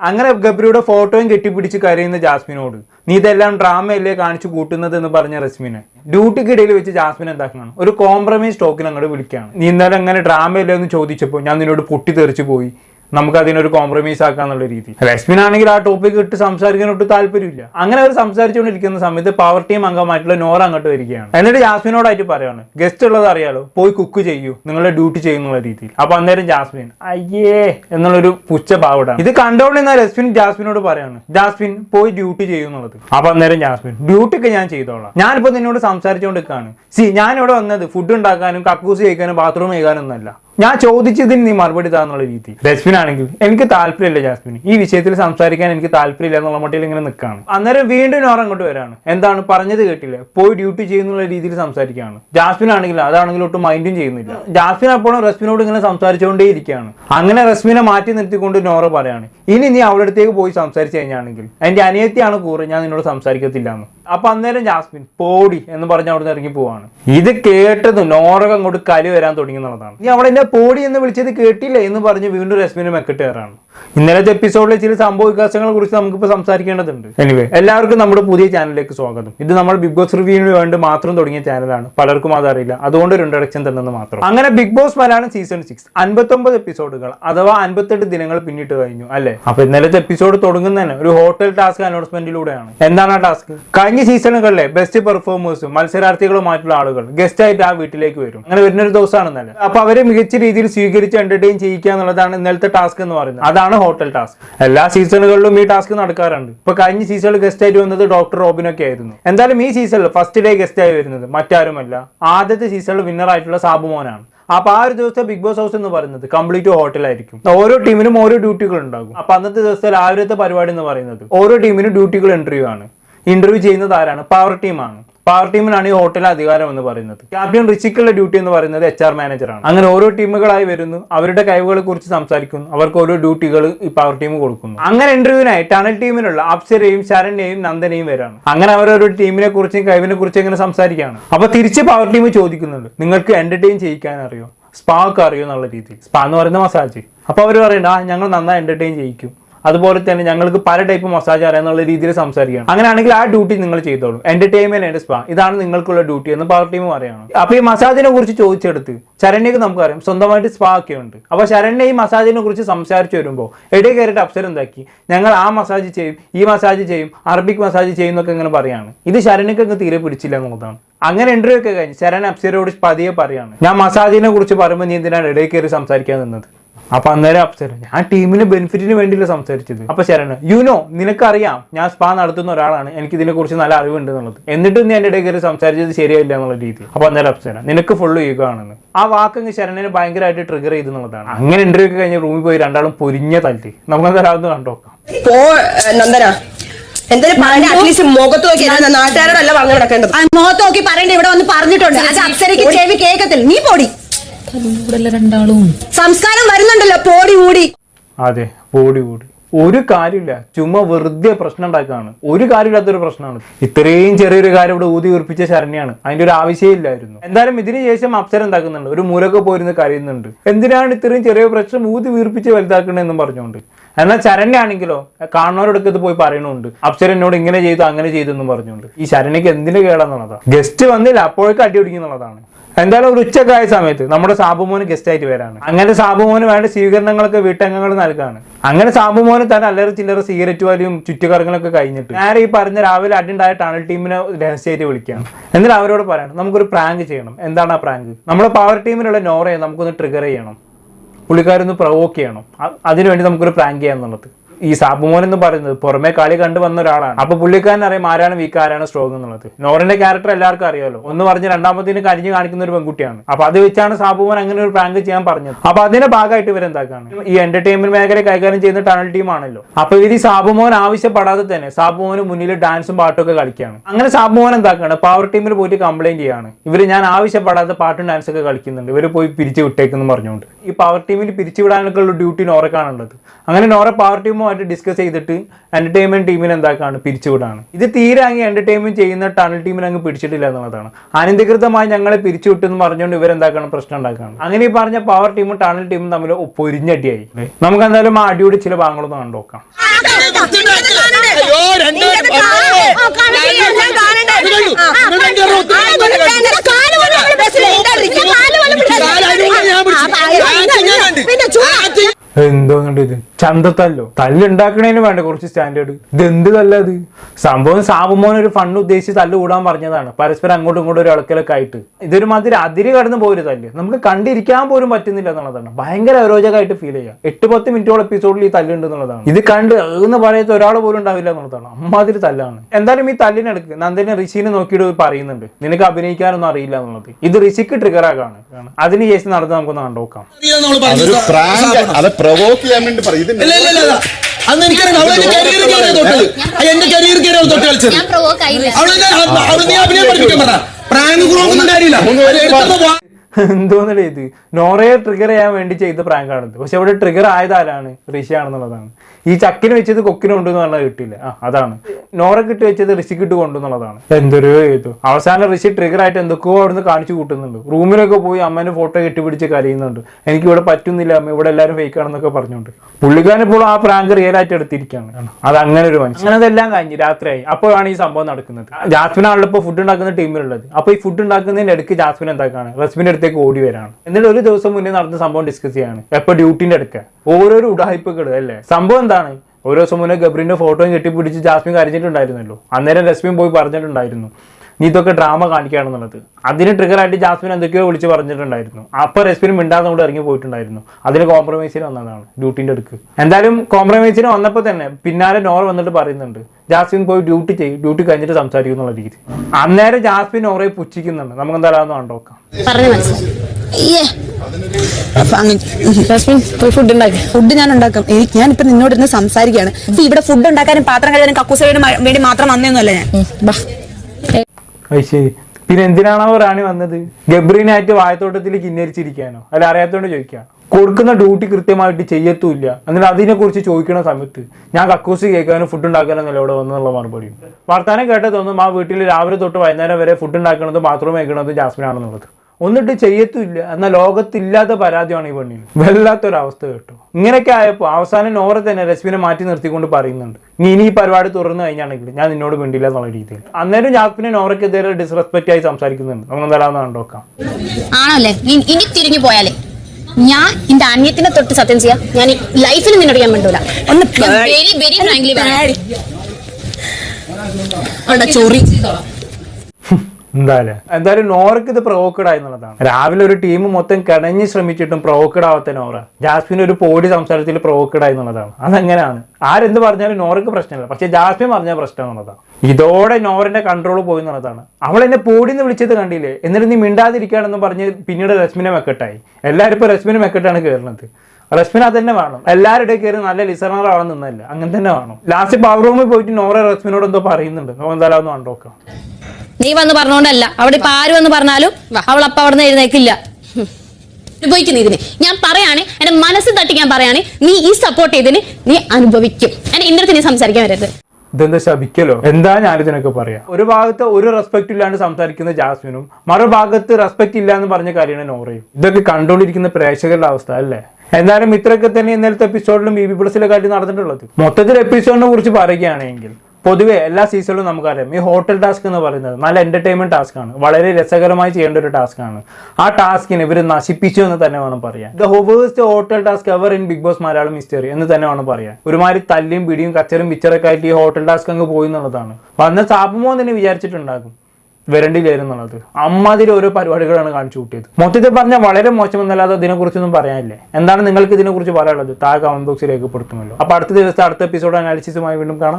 അങ്ങനെ ഗബ്രിയുടെ ഫോട്ടോയും കെട്ടിപ്പിടിച്ച് കരയുന്ന ജാസ്മിനോട് നീ ഇതെല്ലാം ഡ്രാമയല്ലേ കാണിച്ചു കൂട്ടുന്നത്? എന്ന് പറഞ്ഞ റസ്മിനെ ഡ്യൂട്ടിക്കിടയിൽ വെച്ച് ജാസ്മിൻ എന്താക്കണം ഒരു കോംപ്രമൈസ് ടോക്കിന് അങ്ങോട്ട് വിളിക്കുകയാണ്. നീ ഇന്നലെ അങ്ങനെ ഡ്രാമയല്ലേ? എന്ന് ചോദിച്ചപ്പോൾ ഞാൻ നിന്നോട് പൊട്ടിത്തെറിച്ച് പോയി. നമുക്ക് അതിനൊരു കോംപ്രമൈസ് ആക്കാന്നുള്ള രീതി. റസ്മിൻ ആണെങ്കിൽ ആ ടോപ്പിക് ഇട്ട് സംസാരിക്കാൻ ഒട്ടും താല്പര്യമില്ല. അങ്ങനെ അവർ സംസാരിച്ചുകൊണ്ടിരിക്കുന്ന സമയത്ത് പവർ ടീം അംഗമായിട്ടുള്ള നോർ അങ്ങോട്ട് വരികയാണ്. എന്നിട്ട് ജാസ്മിനോടായിട്ട് പറയാണ് ഗസ്റ്റ് ഉള്ളത് അറിയാലോ പോയി കുക്ക് ചെയ്യൂ നിങ്ങളുടെ ഡ്യൂട്ടി ചെയ്യുന്നുള്ള രീതിയിൽ. അപ്പൊ അന്നേരം ജാസ്മിൻ അയ്യേ എന്നുള്ളൊരു പുച്ച ഭാവടാണ് ഇത് കണ്ടോണ്ടിരുന്ന ലക്ഷ്മിൻ ജാസ്മിനോട് പറയാണ് ജാസ്മിൻ പോയി ഡ്യൂട്ടി ചെയ്യുന്നുള്ളത് അപ്പൊ അന്നേരം ജാസ്മിൻ ഡ്യൂട്ടിക്ക് ഞാൻ ചെയ്തോളാം. ഞാനിപ്പോ നിന്നോട് സംസാരിച്ചുകൊണ്ടിരിക്കുകയാണ് സി ഞാൻ ഇവിടെ വന്നത് ഫുഡ് ഉണ്ടാക്കാനും കക്കൂസ് കഴിക്കാനും ബാത്റൂം കഴിക്കാനും ഒന്നല്ല ഞാൻ ചോദിച്ചതിന് നീ മറുപടി താന്നുള്ള രീതി. ജാസ്മിൻ ആണെങ്കിൽ എനിക്ക് താല്പര്യമില്ല ജാസ്മിൻ ഈ വിഷയത്തിൽ സംസാരിക്കാൻ എനിക്ക് താല്പര്യമില്ല എന്നുള്ള മട്ടിൽ ഇങ്ങനെ നിൽക്കുകയാണ് അന്നേരം വീണ്ടും നോർ അങ്ങോട്ട് വരാണ്. എന്താണ് പറഞ്ഞത് കേട്ടില്ല? പോയി ഡ്യൂട്ടി ചെയ്യുന്നുള്ള രീതിയിൽ സംസാരിക്കുകയാണ്. ജാസ്മിൻ ആണെങ്കിൽ അതാണെങ്കിലും ഒട്ടും മൈൻഡും ചെയ്യുന്നില്ല. ജാസ്മിൻ അപ്പോഴും റസ്മിനോട് ഇങ്ങനെ സംസാരിച്ചുകൊണ്ടേ ഇരിക്കുകയാണ്. അങ്ങനെ റസ്മിനെ മാറ്റി നിർത്തിക്കൊണ്ട് നോറ പറയാണ് ഇനി നീ അവളുടെ അടുത്തേക്ക് പോയി സംസാരിച്ചു കഴിഞ്ഞാണെങ്കിൽ എന്റെ അനിയത്തിയാണ് കൂറ് ഞാൻ നിന്നോട് സംസാരിക്കത്തില്ല എന്ന്. അപ്പൊ അന്നേരം ജാസ്മിൻ പോടി എന്ന് പറഞ്ഞ് അവിടെ ഇറങ്ങി പോവാണ്. ഇത് കേട്ടത് നോറക അങ്ങോട്ട് കലി വരാൻ തുടങ്ങി എന്നുള്ളതാണ്. ഇനി അവളെന്നെ പോടി എന്ന് വിളിച്ചത് കേട്ടില്ല എന്ന് പറഞ്ഞ് വീണ്ടും രശ്മിന് മെക്കിട്ട് കയറാണ്. ഇന്നലത്തെ എപ്പിസോഡിലെ ചില സംഭവ വികാസങ്ങളെ കുറിച്ച് നമുക്കിപ്പോൾ സംസാരിക്കേണ്ടതുണ്ട്. എനിവേ എല്ലാവർക്കും നമ്മുടെ പുതിയ ചാനലിലേക്ക് സ്വാഗതം. ഇത് നമ്മൾ ബിഗ് ബോസ് റിവ്യൂവിന് വേണ്ടി മാത്രം തുടങ്ങിയ ചാനലാണ്. പലർക്കും അതറിയില്ല അതുകൊണ്ട് ഒരു ഇൻട്രഡക്ഷൻ തന്നെന്ന് മാത്രം. അങ്ങനെ big boss Malayalam season six അൻപത്തൊമ്പത് എപ്പിസോഡുകൾ അഥവാ അൻപത്തെട്ട് ദിനങ്ങൾ പിന്നിട്ട് കഴിഞ്ഞു അല്ലേ? അപ്പൊ ഇന്നലത്തെ എപ്പിസോഡ് തുടങ്ങുന്നതന്നെ ഒരു ഹോട്ടൽ ടാസ്ക് അനൗൺസ്മെന്റിലൂടെയാണ് എന്താണ് ആ ടാസ്ക് കഴിഞ്ഞ സീസണുകളിലെ ബെസ്റ്റ് പെർഫോമേഴ്സും മത്സരാർത്ഥികളുമായിട്ടുള്ള ആളുകൾ ഗസ്റ്റ് ആയിട്ട് ആ വീട്ടിലേക്ക് വരും. അങ്ങനെ വരുന്ന ഒരു ദിവസമാണ് ഇന്നലെ അപ്പൊ അവരെ മികച്ച രീതിയിൽ സ്വീകരിച്ച് എന്റർടൈൻ ചെയ്യിക്കുക എന്നുള്ളതാണ് ഇന്നലത്തെ ടാസ്ക് എന്ന് പറയുന്നത്. അതാണ് ഹോട്ടൽ ടാസ്ക് എല്ലാ സീസണുകളിലും ഈ ടാസ്ക് നടക്കാറുണ്ട്. ഇപ്പൊ കഴിഞ്ഞ സീസണിൽ ഗസ്റ്റ് ആയിട്ട് വന്നത് ഡോക്ടർ റോബിനൊക്കെ ആയിരുന്നു. എന്തായാലും ഈ സീസണിൽ ഫസ്റ്റ് ഡേ ഗസ്റ്റ് ആയി വരുന്നത് മറ്റാരുമല്ല. ആദ്യത്തെ സീസണിൽ വിന്നർ ആയിട്ടുള്ള സാബുമോനാണ് അപ്പൊ ആ ഒരു ദിവസത്തെ ബിഗ് ബോസ് ഹൗസ് എന്ന് പറയുന്നത് കംപ്ലീറ്റ് ഹോട്ടൽ ആയിരിക്കും. ഓരോ ടീമിനും ഓരോ ഡ്യൂട്ടികൾ ഉണ്ടാകും. അപ്പൊ അന്നത്തെ ദിവസത്തെ രാവിലത്തെ പരിപാടി എന്ന് പറയുന്നത് ഓരോ ടീമിനും ഡ്യൂട്ടികൾ ഇന്റർവ്യൂ ആണ്. ഇന്റർവ്യൂ ചെയ്യുന്നത് ആരാണ്? പവർ ടീമാണ് പവർ ടീമിനാണ് ഈ ഹോട്ടൽ അധികാരം എന്ന് പറയുന്നത്. ക്യാപ്റ്റൻ റിച്ചിക്കുള്ള ഡ്യൂട്ടി എന്ന് പറയുന്നത് എച്ച് ആർ മാനേജറാണ്. അങ്ങനെ ഓരോ ടീമുകളായി വരുന്നു. അവരുടെ കഴിവുകളെ കുറിച്ച് സംസാരിക്കുന്നു. അവർക്ക് ഓരോ ഡ്യൂട്ടികൾ ഈ പവർ ടീം കൊടുക്കുന്നു. അങ്ങനെ ഇന്റർവ്യൂവിനായി ടണൽ ടീമിലുള്ള അപ്സരയും ശരണ്യയും നന്ദനയും വരാണ്. അങ്ങനെ അവരൊരു ടീമിനെ കുറിച്ചും കഴിവിനെ കുറിച്ചും ഇങ്ങനെ സംസാരിക്കുകയാണ്. അപ്പൊ തിരിച്ച് പവർ ടീം ചോദിക്കുന്നുണ്ട്. നിങ്ങൾക്ക് എന്റർടൈൻ ചെയ്യിക്കാൻ അറിയോ? സ്പാക്ക് അറിയോ? എന്നുള്ള രീതിയിൽ. സ്പാ എന്ന് പറയുന്ന മസാജ്. അപ്പൊ അവർ പറയുന്നത് ആ ഞങ്ങൾ നന്നായി എന്റർടൈൻ ചെയ്യിക്കും. അതുപോലെ തന്നെ ഞങ്ങൾക്ക് പല ടൈപ്പ് മസാജ് അറിയാന്നുള്ള രീതിയിൽ സംസാരിക്കണം അങ്ങനെയാണെങ്കിൽ ആ ഡ്യൂട്ടി നിങ്ങൾ ചെയ്തോളൂ. എന്റർടൈൻമെന്റ് ആൻഡ് സ്പാ ഇതാണ് നിങ്ങൾക്കുള്ള ഡ്യൂട്ടി എന്ന് പവർ ടീം പറയണം അപ്പൊ ഈ മസാജിനെ കുറിച്ച് ചോദിച്ചെടുത്ത് ശരണ്യക്ക് നമുക്കറിയാം സ്വന്തമായിട്ട് സ്പാ ഒക്കെ ഉണ്ട് അപ്പൊ ശരണ്യ ഈ മസാജിനെ കുറിച്ച് സംസാരിച്ചു വരുമ്പോൾ ഇടയിൽ കയറിയിട്ട് അപ്സരം എന്താക്കി? ഞങ്ങൾ ആ മസാജ് ചെയ്യും ഈ മസാജ് ചെയ്യും അറബിക് മസാജ് ചെയ്യും എന്നൊക്കെ ഇങ്ങനെ പറയാണ്. ഇത് ശരണ്യക്ക് അങ്ങ് തീരെ പിടിച്ചില്ല എന്നുള്ളതാണ്. അങ്ങനെ ഇന്റർവ്യൂ ഒക്കെ കഴിഞ്ഞ് ശരൺ അപ്സരോട് പതിയെ പറയാണ്. ഞാൻ മസാജിനെ കുറിച്ച് പറയുമ്പോൾ നീ എന്തിനാണ് ഇടയിൽ കയറി സംസാരിക്കാൻ നിന്നത്? അപ്പൊ അന്നേരം അപ്സര ഞാൻ ടീമിന് ബെനിഫിറ്റിന് വേണ്ടിയില്ല സംസാരിച്ചത്. അപ്പൊ ശരണ യുനോ നിനക്കറിയാം ഞാൻ സ്പാ നടത്തുന്ന ഒരാളാണ്. എനിക്ക് ഇതിനെ കുറിച്ച് നല്ല അറിവുണ്ട് എന്നുള്ളത്. എന്നിട്ടും നീ എന്റെ ഇടയിൽ കയറി സംസാരിച്ചത് ശരിയല്ല എന്നുള്ള രീതി അപ്പൊ അന്നേരം അപ്സര നിനക്ക് ഫുൾ യുഗ ആണെന്ന്. ആ വാക്കങ്ങ് ശരണനെ ഭയങ്കരമായിട്ട് ട്രിഗർ ചെയ്തു എന്നുള്ളതാണ്. അങ്ങനെ ഇന്റർവ്യൂ ഒക്കെ കഴിഞ്ഞ് റൂമിൽ പോയി രണ്ടാളും പൊരിഞ്ഞ തല്ലി. നമുക്ക് എന്തായാലും കണ്ടോക്കാം പോ നന്ദന. എന്തായാലും പറഞ്ഞ അറ്റ്ലീസ്റ്റ് മുഖത്ത് നോക്കി നാട്ടുകാരോടല്ല പറഞ്ഞു മുഖത്ത് നോക്കി പറയണ്ട ഇവിടെ വന്ന് പറഞ്ഞിട്ടുണ്ട്. അത് അപ്സരയ്ക്ക് ചെവി കേൾക്കത്തില്ല നീ പോടി. രണ്ടാളും? സംസ്കാരം വരുന്നുണ്ടല്ലോ പോടി കൂടി അതെ പോടി കൂടി ഒരു കാര്യമില്ല ചുമ്മാ വെറുതെ പ്രശ്നം ഉണ്ടാക്കുകയാണ്. ഒരു കാര്യമില്ലാത്തൊരു പ്രശ്നമാണ്. ഇത്രയും ചെറിയൊരു കാര്യം ഇവിടെ ഊതി ഉറപ്പിച്ച ശരണ്യാണ്. അതിന്റെ ഒരു ആവശ്യമില്ലായിരുന്നു എന്തായാലും ഇതിന് ശേഷം അപ്സരം എന്താക്കുന്നുണ്ട് ഒരു മൂലൊക്കെ പോയിരുന്ന് കരയുന്നുണ്ട്. എന്തിനാണ് ഇത്രയും ചെറിയ പ്രശ്നം ഊതി വീർപ്പിച്ച് വലുതാക്കണെന്നും പറഞ്ഞുകൊണ്ട്. എന്നാൽ ശരണ്യാണെങ്കിലോ കാണുന്നവരോടൊക്കെ ഇത് പോയി പറയണുണ്ട്. അപ്സര എന്നോട് ഇങ്ങനെ ചെയ്തു അങ്ങനെ ചെയ്തു എന്നും പറഞ്ഞുകൊണ്ട്. ഈ ശരണ്യക്ക് എന്തിനു കേടാന്നുള്ളതാണ് ഗസ്റ്റ് വന്നില്ല അപ്പോഴേക്ക് അടി ഒടുങ്ങിയെന്നുള്ളതാണ് എന്തായാലും ഒരു ഉച്ചക്കായ സമയത്ത് നമ്മുടെ സാബുമോന് ഗസ്റ്റ് ആയിട്ട് വരാണ്. അങ്ങനെ സാബുമോന് വേണ്ട സ്വീകരണങ്ങളൊക്കെ വീട്ടംഗങ്ങൾ നൽകാണ്. അങ്ങനെ സാബുമോന് തന്നെ അല്ലറ ചില്ലറ സിഗരറ്റ് വലിയും ചുറ്റുകറങ്ങളൊക്കെ കഴിഞ്ഞിട്ട് നേരെ ഈ പറഞ്ഞ രാവിലെ അടിണ്ടായ ടണൽ ടീമിനെ രഹസ്യമായിട്ട് വിളിക്കുകയാണ്. എന്നിട്ട് അവരോട് പറയണം നമുക്കൊരു പ്രാങ്ക് ചെയ്യണം. എന്താണ് ആ പ്രാങ്ക് നമ്മുടെ പവർ ടീമിലുള്ള നോറയെ നമുക്കൊന്ന് ട്രിഗർ ചെയ്യണം. പുള്ളിക്കാരൊന്ന് പ്രവോക്ക് ചെയ്യണം. അതിനുവേണ്ടി നമുക്കൊരു പ്രാങ്ക് ചെയ്യാം എന്നുള്ളത്. ഈ സാബുമോൻ എന്ന് പറയുന്നത് പുറമെ കളി കണ്ടു വന്ന ഒരാളാണ്. അപ്പൊ പുള്ളിക്കാരൻ അറിയാം ആരാണ് വീക്ക് ആരാണ് സ്ട്രോങ് എന്നുള്ളത്. നോറിന്റെ ക്യാരക്ടർ എല്ലാവർക്കും അറിയാലോ. ഒന്ന് പറഞ്ഞ് രണ്ടാമത്തേന് കരിഞ്ഞു കാണിക്കുന്ന ഒരു പെൺകുട്ടിയാണ്. അപ്പൊ അത് വെച്ചാണ് സാബുമോൻ അങ്ങനെ ഒരു പ്രാങ്ക് ചെയ്യാൻ പറഞ്ഞത്. അപ്പൊ അതിന്റെ ഭാഗമായിട്ട് ഇവരെന്താക്കാണ്? ഈ എന്റർടൈൻമെന്റ് മേഖല കൈകാര്യം ചെയ്യുന്ന ടണൽ ടീമാണല്ലോ അപ്പൊ ഇവർ ഈ സാബുമോൻ ആവശ്യപ്പെടാതെ തന്നെ സാബുമോന് മുന്നിൽ ഡാൻസും പാട്ടും ഒക്കെ കളിക്കുകയാണ് അങ്ങനെ സാബുമോൻ എന്താക്കാണ്? പവർ ടീമിൽ പോയിട്ട് കംപ്ലൈന്റ് ചെയ്യാണ്. ഇവർ ഞാൻ ആവശ്യപ്പെടാതെ പാട്ടും ഡാൻസ് ഒക്കെ കളിക്കുന്നുണ്ട്. ഇവർ പോയി പിരിച്ചു വിട്ടേക്കെന്ന് പറഞ്ഞുകൊണ്ട്. ഈ പവർ ടീമിൽ പിരിച്ചുവിടാനൊക്കെ ഉള്ള ഡ്യൂട്ടി നോറക്കാണുള്ളത്. അങ്ങനെ നോറ പവർ ടീമുമായിട്ട് ഡിസ്കസ് ചെയ്തിട്ട് എന്റർടൈൻമെന്റ് ടീമിനെ എന്താക്കാണ് പിരിച്ചുവിടാണ് ഇത് തീരെ അങ്ങ് എന്റർടൈൻമെന്റ് ചെയ്യുന്ന ടണൽ ടീമിനെ അങ്ങ് പിടിച്ചിട്ടില്ല എന്നുള്ളതാണ് അനധികൃതമായി ഞങ്ങളെ പിരിച്ചുവിട്ടെന്ന് പറഞ്ഞുകൊണ്ട് ഇവരെന്താക്കാണ് പ്രശ്നം ഉണ്ടാക്കുകയാണ് അങ്ങനെ ഈ പറഞ്ഞ പവർ ടീമും ടണൽ ടീമും തമ്മിൽ പൊരിഞ്ഞടിയായി നമുക്ക് എന്തായാലും ആ അടിയുടെ ചില ഭാഗങ്ങളൊന്ന് കണ്ടു നോക്കാം പിന്നെ എന്തോന്നുണ്ട് ഇത്? ചന്തത്തല്ലോ തല്ലുണ്ടാക്കണേന് വേണ്ട കുറച്ച് സ്റ്റാൻഡേർഡ്? ഇത് എന്ത് തല്ല ഇത്? സംഭവം സാബുമോൻ ഒരു ഫണ്ട് ഉദ്ദേശിച്ച് തല്ല് കൂടാൻ പറഞ്ഞതാണ്. പരസ്പരം അങ്ങോട്ടും ഇങ്ങോട്ടും ഒരു ഇളക്കലൊക്കെ ആയിട്ട്. ഇതൊരു മാതിരി അതിര് കടന്ന് പോയൊരു തല്ല്. നമുക്ക് കണ്ടിരിക്കാൻ പോലും പറ്റുന്നില്ല എന്നുള്ളതാണ്. ഭയങ്കര അരോചകമായിട്ട് ഫീൽ ചെയ്യാം. എട്ട് പത്ത് മിനിറ്റോളം എപ്പിസോഡിൽ ഈ തല്ലുണ്ട് എന്നുള്ളതാണ്. ഇത് കണ്ട് എന്ന് പറയാത്ത ഒരാൾ പോലും ഉണ്ടാവില്ല എന്നുള്ളതാണ്. അമ്മാതിരി തല്ലാണ്. എന്തായാലും ഈ തല്ലിനെടുക്ക് നന്ദനെ ഋഷിനെ നോക്കിയിട്ട് പറയുന്നുണ്ട്. നിനക്ക് അഭിനയിക്കാനൊന്നും അറിയില്ല എന്നുള്ളത്. ഇത് ഋഷിക്ക് ട്രിഗർ ആകാണ്. അതിന് ശേഷം നടന്ന് നമുക്കൊന്ന് കണ്ടോക്കാം പ്രൊവോക്ക് ചെയ്യാൻ വേണ്ടി പറയും. ഇത്. അന്ന് എനിക്കറിയാം അവളെ കരിയർ കയറിയ തൊട്ടത് എന്റെ കരിയർ കയറി അവൾ തൊട്ട് കളിച്ചത് ഞാൻ പ്രൊവോക്ക് ആയില്ല. അവളെ അവൾ നീ അഭിനയം പഠിപ്പിക്കാൻ പറഞ്ഞ പ്രാങ്ക് കുറവൊന്നും കാര്യമില്ല. എന്തോന്നല്ലേ ഇത്? നോറയെ ട്രിഗർ ചെയ്യാൻ വേണ്ടി ചെയ്ത പ്രാങ്കാണിത് പക്ഷെ അവിടെ ട്രിഗർ ആയത് ആരാണ്? ഋഷി ആണെന്നുള്ളതാണ്. ഈ ചക്കിന് വെച്ചത് കൊക്കിന് കൊണ്ടെന്ന് പറഞ്ഞാൽ കിട്ടില്ല ആ അതാണ്. നോറ കിട്ടി വെച്ചത് ഋഷിക്ക് ഇട്ട് കൊണ്ടുന്നുള്ളതാണ് എന്തൊരു ചെയ്തു അവസാനം ഋഷി ട്രിഗർ ആയിട്ട് എന്തൊക്കെയോ അവിടുന്ന് കാണിച്ചു കൂട്ടുന്നുണ്ട്. റൂമിലൊക്കെ പോയി അമ്മേന്റെ ഫോട്ടോ കെട്ടിപ്പിടിച്ച് കരയുന്നുണ്ട്. എനിക്ക് ഇവിടെ പറ്റുന്നില്ല അമ്മ ഇവിടെ എല്ലാവരും ഫേക്ക് ആണെന്നൊക്കെ പറഞ്ഞുകൊണ്ട്. പുള്ളിക്കാരൻ ഇപ്പോൾ ആ പ്രാങ്ക് റിയൽ ആയിട്ട് എടുത്തിരിക്കുകയാണ്. അത് അങ്ങനെ ഒരു മനുഷ്യൻ. അങ്ങനെ അതെല്ലാം കഴിഞ്ഞ് രാത്രിയായി. അപ്പോഴാണ് ഈ സംഭവം നടക്കുന്നത്. ജാസ്മിനാണല്ലോ ഇപ്പൊ ഇപ്പോൾ ഫുഡ് ഉണ്ടാക്കുന്ന ടീമിലുള്ളത് അപ്പോൾ ഈ ഫുഡ് ഉണ്ടാക്കുന്നതിന്റെ ഇടയ്ക്ക് ജാസ്മിൻ എന്താക്കാണ് റസ്മിന്റെ അടുത്തേക്ക് ഓടി വരാണ്. എന്നിട്ട് ഒരു ദിവസം മുന്നേ നടന്ന സംഭവം ഡിസ്കസ് ചെയ്യാണ്. എപ്പോൾ ഡ്യൂട്ടിന്റെ അടുക്ക. ഓരോരോ ഉടായ്പകൾ അല്ലേ? സംഭവം എന്താണ്? ഓരോ ദിവസം മുന്നേ ഗബ്രിന്റെ ഫോട്ടോയും കെട്ടിപ്പിടിച്ച് ജാസ്മിൻ കരഞ്ഞിട്ടുണ്ടായിരുന്നല്ലോ. അന്നേരം രശ്മിയും പോയി പറഞ്ഞിട്ടുണ്ടായിരുന്നു. നീ ഇതൊക്കെ ഡ്രാമ കാണിക്കുകയാണെന്നുള്ളത്. അതിന് ട്രിഗർ ആയിട്ട് ജാസ്മിൻ എന്തൊക്കെയോ വിളിച്ച് പറഞ്ഞിട്ടുണ്ടായിരുന്നു. അപ്പൊ റെസ്പിൻ മിണ്ടാതെ കൊണ്ട് ഇറങ്ങി പോയിട്ടുണ്ടായിരുന്നു. അതിന് കോംപ്രമൈസിന് വന്നതാണ് ഡ്യൂട്ടിന്റെ അടുക്ക്. എന്തായാലും കോംപ്രമൈസിന് വന്നപ്പോൾ തന്നെ പിന്നാലെ നോർ വന്നിട്ട് പറയുന്നുണ്ട് ജാസ്മിൻ പോയി ഡ്യൂട്ടി ചെയ്യും ഡ്യൂട്ടി കഴിഞ്ഞിട്ട് സംസാരിക്കും എന്നുള്ള രീതി. അന്നേരം ജാസ്മിൻ നോറെ പുച്ഛിക്കുന്നുണ്ട്. നമുക്ക് എന്തായാലും കണ്ടോക്കാം ഫുഡ് ഉണ്ടാക്കി. ഫുഡ് ഞാൻ ഉണ്ടാക്കും. എനിക്ക് ഞാൻ ഇപ്പൊ നിന്നോട് ഇരുന്ന് സംസാരിക്കുകയാണ്. ഇവിടെ ഫുഡ് ഉണ്ടാക്കാനും പാത്രം കഴുകാനും കക്കൂസ് വേണ്ടി മാത്രം വന്നേന്നല്ല ഞാൻ? പിന്നെ എന്തിനാണോ റാണി വന്നത്? ഗബ്രീനായിട്ട് വായത്തോട്ടത്തിൽ കിന്നരിച്ചിരിക്കാനോ? അല്ല അറിയാത്തോണ്ട് ചോദിക്കാം. കൊടുക്കുന്ന ഡ്യൂട്ടി കൃത്യമായിട്ട് ചെയ്യത്തുമില്ല എന്നിട്ട് അതിനെ കുറിച്ച് ചോദിക്കുന്ന സമയത്ത് ഞാൻ കക്കൂസ് കേൾക്കാനും ഫുഡ് ഉണ്ടാക്കാനും ഇവിടെ വന്നുള്ള മറുപടിയും. വർത്താനം കേട്ടതൊന്നും ആ വീട്ടിൽ രാവിലെ തൊട്ട് വൈകുന്നേരം വരെ ഫുഡ് ഉണ്ടാക്കണതും ബാത്റൂം വയ്ക്കണതും ജാസ്മിൻ ആണെന്നുള്ളത് ഒന്നിട്ട് ചെയ്യത്തുമില്ല. എന്നാൽ ലോകത്തില്ലാത്ത പരാതിയാണ് ഈ പെണ്ണിന്. വല്ലാത്തൊരവസ്ഥ കേട്ടോ. ഇങ്ങനെയൊക്കെ ആയപ്പോൾ അവസാനം നോറ തന്നെ രശ്മിനെ മാറ്റി നിർത്തിക്കൊണ്ട് പറയുന്നുണ്ട്. നീ ഇനി ഈ പരിപാടി തുറന്നു കഴിഞ്ഞാണെങ്കിൽ ഞാൻ നിന്നോട് വേണ്ടിയില്ല എന്നുള്ള രീതിയിൽ. അന്നേരം ജാസ്മിനെ നോറയ്ക്കെതിരെ ഡിസ്റെസ്പെക്റ്റ് ആയി സംസാരിക്കുന്നുണ്ട്. നമുക്ക് എന്തായാലും കണ്ടോക്കാം ആണല്ലേ? ഇനി തിരിഞ്ഞു പോയാലേ. ഞാൻ എന്റെ അന്യത്തിനെ തൊട്ട് സത്യം ചെയ്യാം. ഞാൻ ലൈഫിൽ നിന്നോട് ഞാൻ മിണ്ടൂല. ഒന്ന് വെരി വെരി ഫ്രാങ്ക്ലി ചൊറി. എന്തായാലും. എന്തായാലും നോറയ്ക്ക് ഇത് പ്രൊവോക്കഡ് ആയി എന്നുള്ളതാണ്. രാവിലെ ഒരു ടീം മൊത്തം കിണഞ്ഞ് ശ്രമിച്ചിട്ടും പ്രൊവോക്കഡ് ആവാത്ത നോറ. ജാസ്മിൻ ഒരു പോടി സംസാരത്തിൽ പ്രൊവോക്കഡ് ആയി എന്നുള്ളതാണ്. അതെങ്ങനെയാണ്? ആരെന്ത് പറഞ്ഞാലും നോറയ്ക്ക് പ്രശ്നമില്ല. പക്ഷെ ജാസ്മിൻ പറഞ്ഞ പ്രശ്നം എന്നുള്ളതാണ്. ഇതോടെ നോറിന്റെ കൺട്രോൾ പോയി എന്നുള്ളതാണ്. അവൾ എന്നെ പോടിന്ന് വിളിച്ചത് കണ്ടില്ലേ? എന്നിട്ട് നീ മിണ്ടാതിരിക്കുകയാണെന്ന് പറഞ്ഞ് പിന്നീട് രശ്മിനെ മെക്കെട്ടായി. എല്ലാവരും ഇപ്പൊ രശ്മിനെ മെക്കെട്ടാണ് കയറുന്നത് റസ്മിൻ അത് തന്നെ വേണം. എല്ലാവരുടെ കയറി നല്ല ലിസണർ ആണെന്ന് നിന്നല്ല അങ്ങനെ തന്നെ വേണം. ലാസ്റ്റ് പവർ റൂമിൽ പോയിട്ട് നോറ റസ്മിനോട് എന്തോ പറയുന്നുണ്ട്. എന്തായാലും ഒന്ന് കണ്ടോക്കാം. നീ വന്ന് പറഞ്ഞോണ്ടല്ല. അവിടെ ഇപ്പൊ ആര് വന്ന് പറഞ്ഞാലും അവൾ അപ്പൊ അവിടെ നിന്ന് എഴുന്നേക്കില്ല അനുഭവിക്കുന്നു ഇതിന്. ഞാൻ പറയാണ് എന്റെ മനസ്സ് തട്ടി ഞാൻ പറയാണ് നീ ഈ സപ്പോർട്ട് ചെയ്തതിന് നീ അനുഭവിക്കും. എന്റെ ഇന്ദ്രത്തിന് നീ സംസാരിക്കാൻ വരരുത്. ഇതെന്താ ശപിക്കലോ? എന്താ ഞാനിതിനൊക്കെ പറയാം? ഒരു ഭാഗത്ത് ഒരു റെസ്പെക്ട് ഇല്ലാണ്ട് സംസാരിക്കുന്ന ജാസ്മിനും മറുഭാഗത്ത് റെസ്പെക്ട് ഇല്ല എന്ന് പറഞ്ഞ കാര്യമാണ് നോറയും. ഇതൊക്കെ കണ്ടുകൊണ്ടിരിക്കുന്ന പ്രേക്ഷകരുടെ അവസ്ഥ അല്ലേ? എന്തായാലും ഇത്രയൊക്കെ തന്നെ ഇന്നലത്തെ എപ്പിസോഡിലും ബി ബി പ്ലസിലെ കാര്യം നടന്നിട്ടുള്ളത്. മൊത്തത്തിൽ എപ്പിസോഡിനെ കുറിച്ച് പറയുകയാണെങ്കിൽ പൊതുവെ എല്ലാ സീസണിലും നമുക്കറിയാം. ഈ ഹോട്ടൽ ടാസ്ക് എന്ന് പറയുന്നത് നല്ല എന്റർടൈൻമെന്റ് ടാസ്ക് ആണ്. വളരെ രസകരമായി ചെയ്യേണ്ട ഒരു ടാസ്ക് ആണ്. ആ ടാസ്കിനെ ഇവർ നശിപ്പിച്ചു എന്ന് തന്നെ വേണം പറയാൻ. The worst hotel task ever in big boss Malayalam mystery എന്ന് തന്നെ വേണം പറയാൻ. ഒരുമാതിരി തല്ലിയും പിടിയും കച്ചറും പിച്ചറൊക്കെ ആയിട്ട് ഈ ഹോട്ടൽ ടാസ്ക് അങ്ങ് പോയി എന്നുള്ളതാണ്. വന്ന സാപ്പുമോ തന്നെ വിചാരിച്ചിട്ടുണ്ടാകും വരണ്ടില്ലായിരുന്നുള്ളത് അമ്മാതിരി ഓരോ പരിപാടികളാണ് കാണിച്ചു കൂട്ടിയത്. മൊത്തത്തിൽ പറഞ്ഞാൽ വളരെ മോശമെന്നല്ലാതെ ഇതിനെക്കുറിച്ചൊന്നും പറയാനില്ലേ? എന്താണ് നിങ്ങൾക്ക് ഇതിനെക്കുറിച്ച് പറയാനുള്ളത്? താഴെ കമന്റ് ബോക്സിൽ രേഖപ്പെടുത്തുമല്ലോ. അപ്പൊ അടുത്ത ദിവസത്തെ അടുത്ത എപ്പിസോഡ് അനാലിസിസുമായി വീണ്ടും കാണാം.